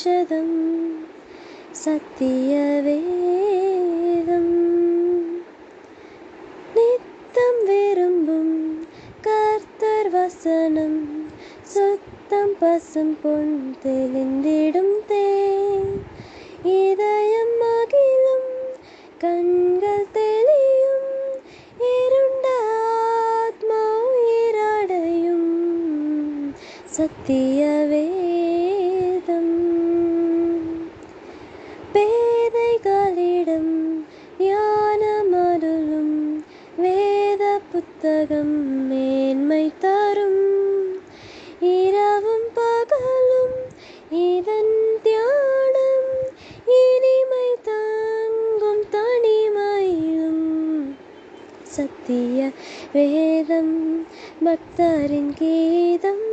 ஔஷதம் சத்திய வேதம் நித்தம் விரும்பும் கர்த்தர் வசனம் சுத்தம் பசும் பொன் தெளிந்திடும் தேன் இதயம் மகிழும் கண்கள் தெளியும் இருண்ட ஆத்மா உயிரடையும் சத்திய மேன்மை தரும் இரவும் பகலும் இதன் தியானம். இனிமை தாங்கும் தனிமையும். சத்திய வேதம் பக்தரின் கீதம்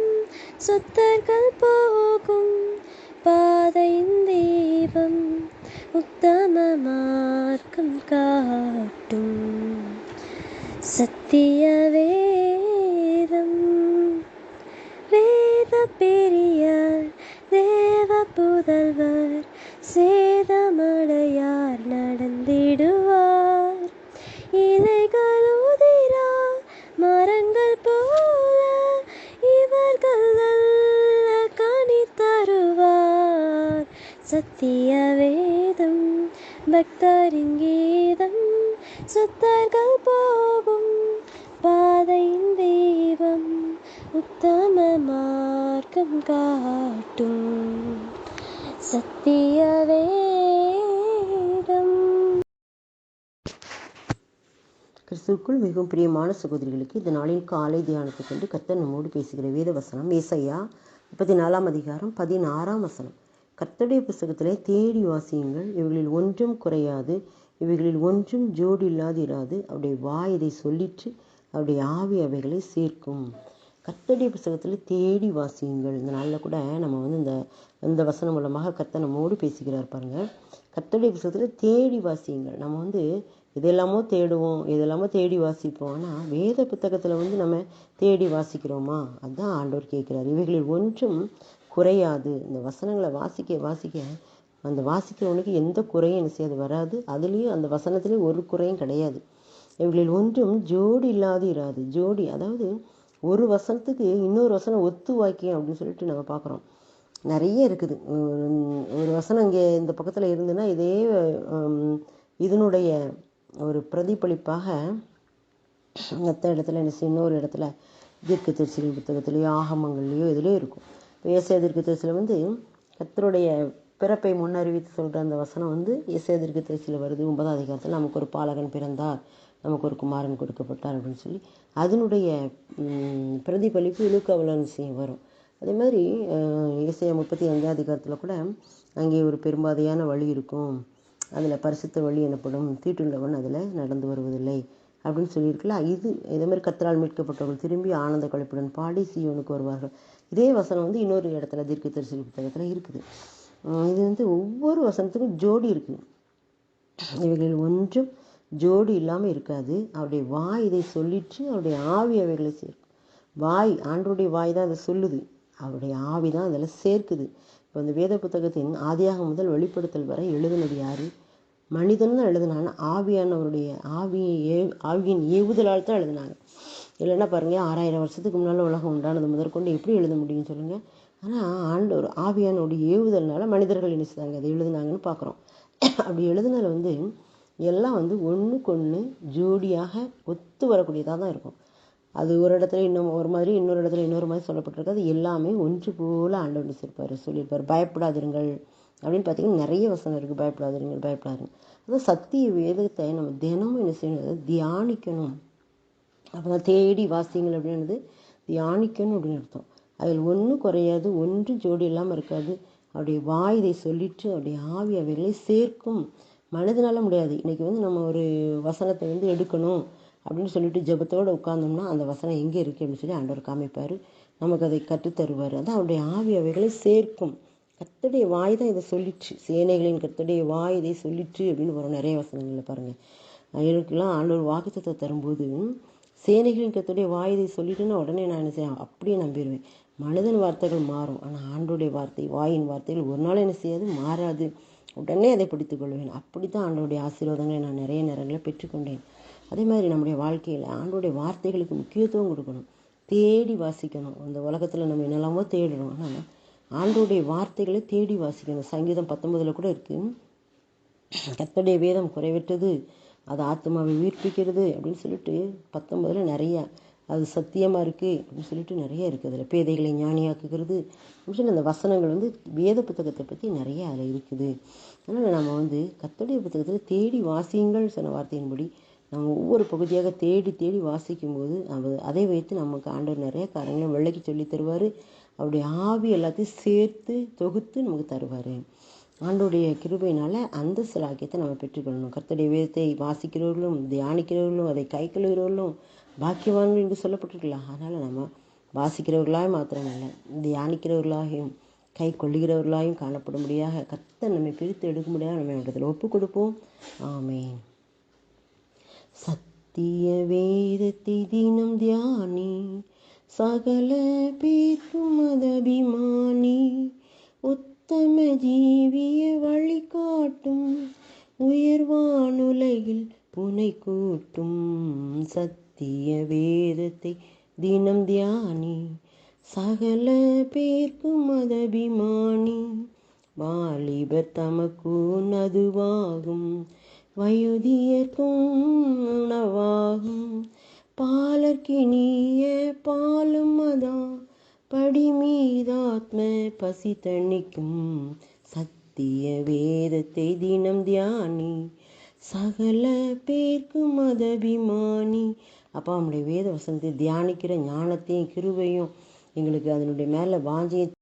சுத்தர்கள் போகும் பாதையின் தீபம் உத்தம மார்க்கம் காட்டும். சத்தியவே சுத்தர்கள் போகும் பாதையின் தெய்வம் உத்தம மார்க்கம் காட்டும். சத்திய வேதம். கிறிஸ்துவுக்குள் மிகவும் பிரியமான சகோதரிகளுக்கு இந்த நாளின் காலை தியானத்தை கொண்டு கர்த்தர் நம்மோடு பேசுகிற வேத வசனம் ஏசையா முப்பத்தி நாலாம் அதிகாரம் பதினாறாம் வசனம். கர்த்தருடைய புஸ்தகத்திலே தேடி வாசியுங்கள். இவர்களில் ஒன்றும் குறையாது. இவைகளில் ஒன்றும் ஜோடி இல்லாது இராது. அவருடைய வாய் இதை சொல்லிற்று அவருடைய ஆவி அவைகளை சேர்க்கும். கத்தடி புஸ்தகத்தில் தேடி வாசியுங்கள். இந்த நாளில் கூட நம்ம வந்து இந்த இந்த வசனம் மூலமாக கத்தனை நம்மோடு பேசுகிறார் பாருங்கள் கத்தடி புஸ்தகத்தில் தேடி வாசியுங்கள். நம்ம வந்து இதெல்லாமோ தேடுவோம் இதெல்லாமோ தேடி வாசிப்போம். ஆனால் வேத புத்தகத்தில் வந்து நம்ம தேடி வாசிக்கிறோமா? அதுதான் ஆண்டவர் கேட்குறாரு. இவைகளில் ஒன்றும் குறையாது. இந்த வசனங்களை வாசிக்க வாசிக்க அந்த வாசிக்கிறவனுக்கு எந்த குறையும் என்ன செய்யாது வராது. அதுலேயும் அந்த வசனத்துலேயும் ஒரு குறையும் கிடையாது. இவர்களில் ஒன்றும் ஜோடி இல்லாது இராது. ஜோடி அதாவது ஒரு வசனத்துக்கு இன்னொரு வசனம் ஒத்து வாக்கியம் அப்படின்னு சொல்லிட்டு நம்ம பார்க்குறோம் நிறைய இருக்குது. ஒரு- வசனம் இங்கே இந்த பக்கத்தில் இருந்துன்னா இதே இதனுடைய ஒரு பிரதிபலிப்பாக மற்ற இடத்துல என்ன செய்யும், இன்னொரு இடத்துல தீர்க்க தரிசிகள் புத்தகத்துலேயோ ஆகமங்கள்லேயோ இதுலேயோ இருக்கும். இப்போ ஏசியா தீர்க்க தரிசியில் வந்து கத்தருடைய பிறப்பை முன்னறிவித்து சொல்கிற அந்த வசனம் வந்து இசை தீர்க்க வருது. ஒன்பதாம் அதிகாரத்தில் நமக்கு ஒரு பாலகன் பிறந்தார். நமக்கு ஒரு குமாரன் கொடுக்கப்பட்டார் அப்படின்னு சொல்லி அதனுடைய பிரதிபலிப்பு இழுக்கவலன் செய்ய வரும். அதே மாதிரி இசைய முப்பத்தி அஞ்சாம் அதிகாரத்தில் கூட அங்கே ஒரு பெரும்பாதையான வழி இருக்கும். அதில் பரிசுத்த வழி எனப்படும். தீட்டுள்ளவன் அதில் நடந்து வருவதில்லை அப்படின்னு சொல்லியிருக்கல. இது இதே மாதிரி கத்தரால் மீட்கப்பட்டவர்கள் திரும்பி ஆனந்த கழிப்புடன் பாடி சீயோனுக்கு வருவார்கள். இதே வசனம் வந்து இன்னொரு இடத்துல தீர்க்க தரிசன புத்தகத்தில் இருக்குது. இது வந்து ஒவ்வொரு வசனத்துக்கும் ஜோடி இருக்குது இவைகளில் ஒன்றும் ஜோடி இல்லாமல் இருக்காது. அவருடைய வாய் இதை சொல்லிட்டு அவருடைய ஆவி அவைகளை சேர்க்கும். வாய் ஆண்டவருடைய வாய் தான் அதை சொல்லுது. அவருடைய ஆவி தான் அதில் சேர்க்குது. இப்போ இந்த வேத புத்தகத்தின் ஆதியாகம் முதல் வெளிப்படுத்தல் வரை எழுதுனது யார்? மனிதன் தான் எழுதுனாங்க ஆவியானவருடைய ஆவியை ஏ ஆவியின் ஏவுதலால் தான் எழுதுனாங்க. இல்லைன்னா பாருங்கள் ஆறாயிரம் வருஷத்துக்கு முன்னால் உலகம் உண்டானது. முதற்கொண்டு எப்படி எழுத முடியும் சொல்லுங்கள் ஆனால் ஆண்டவர் ஆவியானோட ஏவுதல்னால மனிதர்கள் என்ன செய்தாங்க அதை எழுதுனாங்கன்னு பார்க்குறோம் அப்படி எழுதுனதுல வந்து எல்லாம் வந்து ஒன்றுக்கு ஒன்று ஜோடியாக ஒத்து வரக்கூடியதாக தான் இருக்கும். அது ஒரு இடத்துல இன்னும் ஒரு மாதிரி இன்னொரு இடத்துல இன்னொரு மாதிரி சொல்லப்பட்டிருக்கு. அது எல்லாமே ஒன்று போல ஆண்டவர் சேர்ப்பார் சொல்லியிருப்பார் பயப்படாதிருங்கள் அப்படின்னு பார்த்தீங்கன்னா நிறைய வசனம் இருக்குது பயப்படாதிருங்கள் பயப்படாதுங்க அதான் சத்திய வேதத்தை நம்ம தினமும் என்ன செய்யணும்? தியானிக்கணும். அப்போ தான் தேடி வாசிங்கள் அப்படின்றது தியானிக்கணும் அப்படின்னு அர்த்தம். அதில் ஒன்றும் குறையாது ஒன்று ஜோடி இல்லாமல் இருக்காது. அவருடைய வாய் இதை சொல்லிட்டு அவருடைய ஆவி அவைகளை சேர்க்கும். மனதினால முடியாது. இன்னைக்கு வந்து நம்ம ஒரு வசனத்தை வந்து எடுக்கணும் அப்படின்னு சொல்லிட்டு ஜெபத்தோடு உட்கார்ந்தோம்னா அந்த வசனம் எங்கே இருக்குது அப்படின்னு சொல்லி ஆண்டவர் காமிப்பார். நமக்கு அதை கற்றுத்தருவார். அதான் அவருடைய ஆவி அவைகளை சேர்க்கும். கத்தடைய வாய் தான் இதை சொல்லிச்சு. சேனைகளின் கத்தடைய வாய் இதை சொல்லிச்சு அப்படின்னு வரும் நிறைய வசனங்களில் பாருங்கள் எனக்குலாம் ஆண்டவர் வாக்குத்தத்தை தரும்போது சேனைகளின் கத்துடைய வாயதை இதை உடனே நான் என்ன செய்வேன்? அப்படியே நம்பிடுவேன். மனிதன் வார்த்தைகள் மாறும். ஆனால் ஆண்டோடைய வார்த்தை வாயின் வார்த்தைகள் ஒரு நாள் என்ன செய்யாது மாறாது. உடனே அதை பிடித்துக் கொள்வேன். அப்படி தான் ஆண்டோடைய ஆசீர்வாதங்களை நான் நிறைய நேரங்களில் பெற்றுக்கொண்டேன். அதே மாதிரி நம்முடைய வாழ்க்கையில் ஆண்டோடைய வார்த்தைகளுக்கு முக்கியத்துவம் கொடுக்கணும். தேடி வாசிக்கணும். அந்த உலகத்தில் நம்ம என்னெல்லாமோ தேடுறோம். ஆனால் ஆண்டோடைய வார்த்தைகளை தேடி வாசிக்கணும். சங்கீதம் பத்தொன்பதில் கூட இருக்குது கத்தோடைய வேதம் குறைவற்றது. அது ஆத்மாவை உயிர்ப்பிக்கிறது அப்படின்னு சொல்லிட்டு பத்தொன்பதில் நிறையா அது சத்தியமாக இருக்குது அப்படின்னு சொல்லிட்டு நிறைய இருக்குது அதில் பேதைகளை ஞானியாக்குகிறது அப்படின்னு சொல்லி அந்த வசனங்கள் வந்து வேத புத்தகத்தை பற்றி நிறைய அதில் இருக்குது. அதனால் நம்ம வந்து கத்தோடைய புத்தகத்தில் தேடி வாசியுங்கள் சொன்ன வார்த்தையின்படி நம்ம ஒவ்வொரு பகுதியாக தேடி தேடி வாசிக்கும்போது நம்ம அதை வைத்து நமக்கு ஆண்டவர் நிறைய காரியங்களை விளக்கி சொல்லி தருவார். அவருடைய ஆவி எல்லாத்தையும் சேர்த்து தொகுத்து நமக்கு தருவார். ஆண்டோடைய கிருபையினால் அந்த சிலாக்கியத்தை நம்ம பெற்றுக்கொள்ளணும். கர்த்தருடைய வேதத்தை வாசிக்கிறவர்களும் தியானிக்கிறவர்களும் அதை கை கழுவுகிறவர்களும் பாக்கியவான்கள் என்று சொல்லப்பட்டிருக்கலாம் அதனால் நம்ம வாசிக்கிறவர்களாக மாத்திரமல்ல தியானிக்கிறவர்களாகியும் கை கொள்ளுகிறவர்களாயும் காணப்படும்படியாக கர்த்தர் நம்மை பிரித்து எடுக்கும்படியாக நம்ம இடத்துல ஒப்பு கொடுப்போம் ஆமேன். சத்திய வேதத்தை தினம் தியானி சகல பேர்க்கும் ஒத்த தம ஜீவிய வழிகாட்டும் உயர்வானுலகில் புனை கூட்டும் சத்திய வேதத்தை தினம் தியானி. சகல பேர்க்கும் அதபிமானி வாலிபர் தமக்கும் அதுவாகும் வயோதியர்க்கும் உணவாகும். பாலர்க்கினிய பாலும் அதான் படிமீதாத்ம பசி தணிக்கும் சத்திய வேதத்தை தினம் தியானி. சகல பேர்க்கும் அதபிமானி அப்பா நம்முடைய வேத வசனத்தை தியானிக்கிற ஞானத்தையும் கிருபையும் எங்களுக்கு அதனுடைய மேலே வாஞ்சியும்